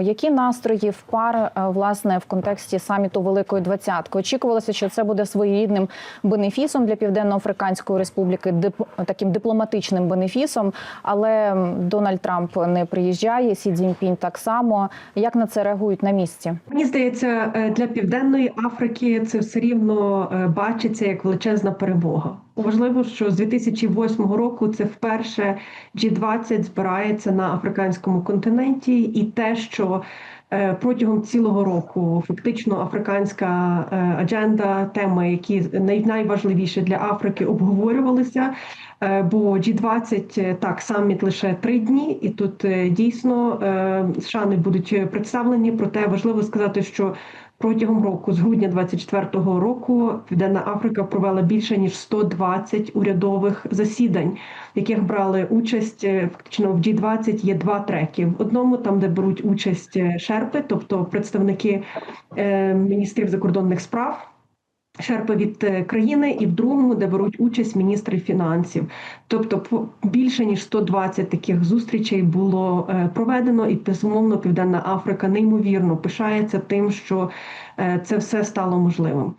Які настрої в пар е, власне в контексті саміту Великої Двадцятки? Очікувалося, що це буде своєрідним бенефісом для Південно-Африканської Республіки, дип, таким дипломатичним бенефісом. Але Дональд Трамп не приїжджає. Сі Цзіньпінь так само. Як на це реагують на місці? Мені здається, е, для південної Африки це все рівно е, бачиться як величезна перемога. Важливо, що з 2008 року це вперше G20 збирається на африканському континенті, і те, що протягом цілого року фактично африканська е, адженда, теми, які най- найважливіші для Африки, обговорювалися. Е, Бо G20 е, так саміт лише три дні, і тут е, дійсно е, США не будуть представлені. Проте важливо сказати, що протягом року, з грудня 24-го року, Південна Африка провела більше ніж 120 урядових засідань, в яких брали участь е, фактично в G20 є два треки. В одному там, де беруть участь е, шерпи, тобто представники е, міністрів закордонних справ. Шерпи від е, країни, і в другому, де беруть участь міністри фінансів. Тобто, більше ніж 120 таких зустрічей було е, проведено, і безумовно Південна Африка неймовірно пишається тим, що це все стало можливим.